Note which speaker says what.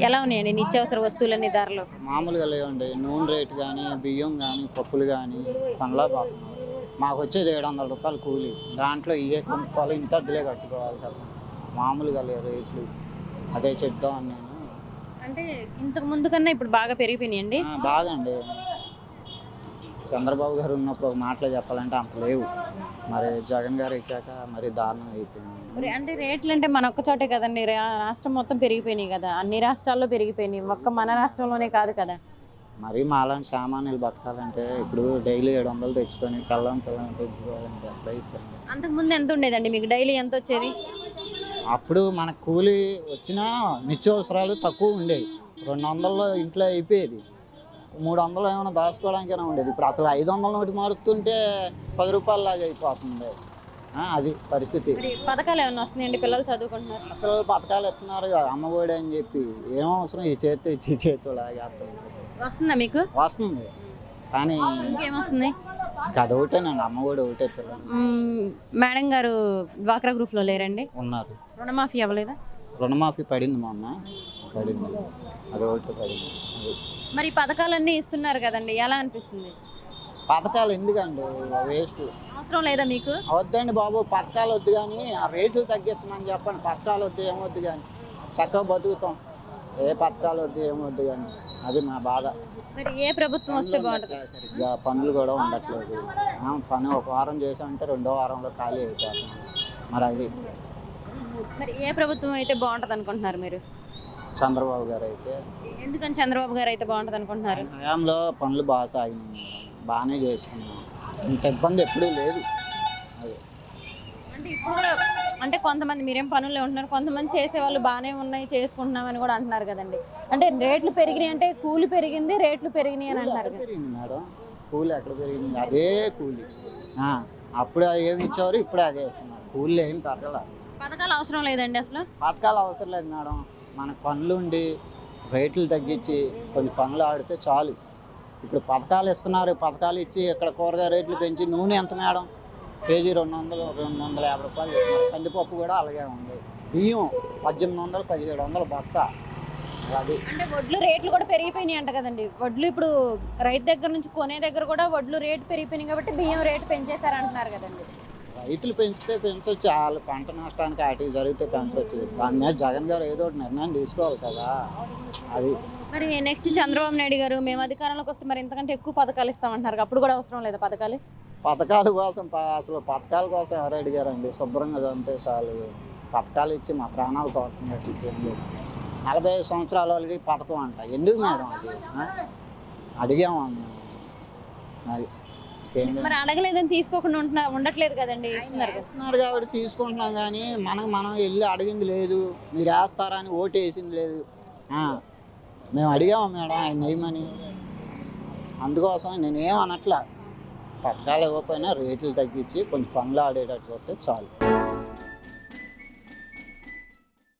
Speaker 1: ఎలా ఉన్నాయండి నిత్యావసర వస్తువులన్నీ ధరలు?
Speaker 2: మామూలుగా లేవండి. నూనె రేటు కానీ బియ్యం కానీ పప్పులు కానీ పనులా పోతున్నాం మాకు వచ్చేది ఏడు వందల రూపాయలు కూలి. దాంట్లో ఇవే కొనుక్కోవాలి ఇంత అద్దెలే కట్టుకోవాలి చెప్పండి మామూలుగా లేవు రేట్లు. అదే చెప్దామని నేను.
Speaker 1: అంటే ఇంతకు ముందు కన్నా ఇప్పుడు బాగా పెరిగిపోయినాయండి?
Speaker 2: ఆ, బాగండి చంద్రబాబు గారు ఉన్నప్పుడు ఒక మాటలో చెప్పాలంటే అంత లేవు. మరి జగన్ గారు ఎక్కాక మరి దారుణం అయిపోయింది.
Speaker 1: మరి అంటే రేట్లు అంటే మన ఒక్క చోటే కదండి. రాష్ట్రం మొత్తం పెరిగిపోయినాయి కదా. అన్ని రాష్ట్రాల్లో పెరిగిపోయినాయి. ఒక్క మన రాష్ట్రంలోనే కాదు కదా.
Speaker 2: మరి మాలాంటి సామాన్యులు బతకాలంటే ఇప్పుడు డైలీ ఏడు వందలు తెచ్చుకొని పిల్లం పిల్లం పెంచుకోవాలంటే ఎట్లా అయిపోయింది?
Speaker 1: అంతకు ముందు ఎంత ఉండేదండి మీకు? డైలీ ఎంత వచ్చేది?
Speaker 2: అప్పుడు మన కూలి వచ్చినా నిత్యావసరాలు తక్కువ ఉండేవి. రెండు వందల్లో ఇంట్లో అయిపోయేది. మూడు వందలు ఏమైనా దాచుకోవడానికైనా ఉండేది. ఇప్పుడు అసలు ఐదు వందల నోటి మారుతుంటే పది రూపాయల లాగా అయిపోతుంది. ఆ, అది పరిస్థితి.
Speaker 1: పథకాలు ఏమైనా వస్తున్నాయండి? పిల్లలు చదువుకుంటున్నారు.
Speaker 2: పిల్లలు పథకాలు ఎత్తున్నారు అమ్మఒడి అని చెప్పి. ఏం అవసరం? ఈ చేతితో ఇచ్చి చేతితో లాగేస్తాం.
Speaker 1: వస్తుందా మీకు?
Speaker 2: వస్తుంది. కానీ
Speaker 1: ఇంకేమొస్తుంది
Speaker 2: ఇంకా అదొకటేనండి అమ్మఒడి ఒకటే పిల్లలు.
Speaker 1: మేడం గారు డ్వాక్రా గ్రూప్లో లేరండి?
Speaker 2: ఉన్నారు.
Speaker 1: రుణమాఫీ అవ్వలేదా?
Speaker 2: రుణమాఫీ పడింది మొన్న. పడింది. అది ఒకటి పడింది.
Speaker 1: మరి పథకాలన్నీ ఇస్తున్నారు కదండి ఎలా అనిపిస్తుంది?
Speaker 2: పథకాలు ఎందుకండి? వేస్ట్.
Speaker 1: అవసరం లేదా మీకు?
Speaker 2: వద్దండి బాబు పథకాలు వద్దు కానీ ఆ రేట్లు తగ్గించమని చెప్పండి. పథకాలు వద్దు ఏమొద్దు కానీ. చక్కగా బతుకుతాం. ఏ పథకాలు వద్దు ఏమొద్దు కానీ. అది మా బాధ.
Speaker 1: మరి ఏ ప్రభుత్వం వస్తే బాగుంటుంది?
Speaker 2: పనులు కూడా ఉండట్లేదు. పని ఒక వారం చేసామంటే రెండో వారంలో ఖాళీ అయిపోతున్నాం. మరి అది.
Speaker 1: మరి ఏ ప్రభుత్వం అయితే బాగుంటుంది అనుకుంటున్నారు మీరు?
Speaker 2: చంద్రబాబు గారు అయితే.
Speaker 1: ఎందుకని చంద్రబాబు గారు అయితే బాగుంటుంది అనుకుంటున్నారు?
Speaker 2: హయాంలో పనులు బాగా సాగినాయి. బాగానే చేసుకున్నాం ఇంత ఇబ్బంది ఎప్పుడూ లేదు. అది.
Speaker 1: అంటే ఇప్పుడు కూడా అంటే కొంతమంది మీరేం పనుల్లో ఉంటున్నారు? కొంతమంది చేసే వాళ్ళు బాగానే ఉన్నాయి చేసుకుంటున్నామని కూడా అంటున్నారు కదండి. అంటే రేట్లు పెరిగినాయి అంటే కూలి పెరిగింది రేట్లు పెరిగినాయి అని అంటున్నారు
Speaker 2: ఎక్కడ
Speaker 1: కదా.
Speaker 2: పెరిగింది మేడం? కూలి ఎక్కడ పెరిగింది? అదే కూలి. ఆ, అప్పుడు ఏమి ఇచ్చేవారు? ఇప్పుడు అదే ఇస్తున్నారు కూలీలు ఏం పెరగల.
Speaker 1: పథకాలు అవసరం లేదండి అసలు?
Speaker 2: పథకాలు అవసరం లేదు మేడం. మన పనులు ఉండి రేట్లు తగ్గించి కొన్ని పనులు ఆడితే చాలు. ఇప్పుడు పథకాలు ఇస్తున్నారు. పథకాలు ఇచ్చి ఇక్కడ కూరగాయ రేట్లు పెంచి నూనె ఎంత మేడం? కేజీ రెండు వందలు రెండు వందల యాభై రూపాయలు కందిపప్పు కూడా అలాగే ఉంది. బియ్యం పద్దెనిమిది వందలు పదిహేడు వందలు బస్తా. అది
Speaker 1: అంటే వడ్లు రేట్లు కూడా పెరిగిపోయినాయి అంట కదండి. వడ్లు ఇప్పుడు రైతు దగ్గర నుంచి కొనే దగ్గర కూడా వడ్లు రేటు పెరిగిపోయినాయి కాబట్టి బియ్యం రేటు పెంచేశారు అంటున్నారు కదండి.
Speaker 2: రైతులు పెంచితే పెంచొచ్చు. వాళ్ళు పంట నష్టానికి అటు జరిగితే పెంచవచ్చు దాని మీద జగన్ గారు ఏదో ఒకటి నిర్ణయం తీసుకోవాలి కదా. అది.
Speaker 1: మరి నెక్స్ట్ చంద్రబాబు నాయుడు గారు మేము అధికారంలోకి వస్తే మరి ఇంతకంటే ఎక్కువ పథకాలు ఇస్తామంటున్నారు అప్పుడు కూడా అవసరం లేదా పథకాలు?
Speaker 2: పథకాల కోసం అసలు పథకాల కోసం ఎవరు అడిగారండి? శుభ్రంగా ఉంటే చాలు. పథకాలు ఇచ్చి మా ప్రాణాలు లేదు నలభై ఐదు సంవత్సరాల వాళ్ళకి పథకం అంట. ఎందుకు మేడం అది? అడిగాము మేము అది.
Speaker 1: మరి అడగలేదని తీసుకోకుండా ఉంటున్నా ఉండట్లేదు కదండి
Speaker 2: ఇస్తున్నారు కాబట్టి తీసుకుంటున్నాం కానీ మనకు మనం వెళ్ళి అడిగింది లేదు. మీరు వేస్తారని ఓటు వేసింది లేదు. ఆ, మేము అడిగాము మేడం ఆయన వేయమని అందుకోసం నేనేం అనట్లా. పథకాలు ఇవ్వకపోయినా రేట్లు తగ్గించి కొంచెం పనులు ఆడేటట్టు చూస్తే చాలు.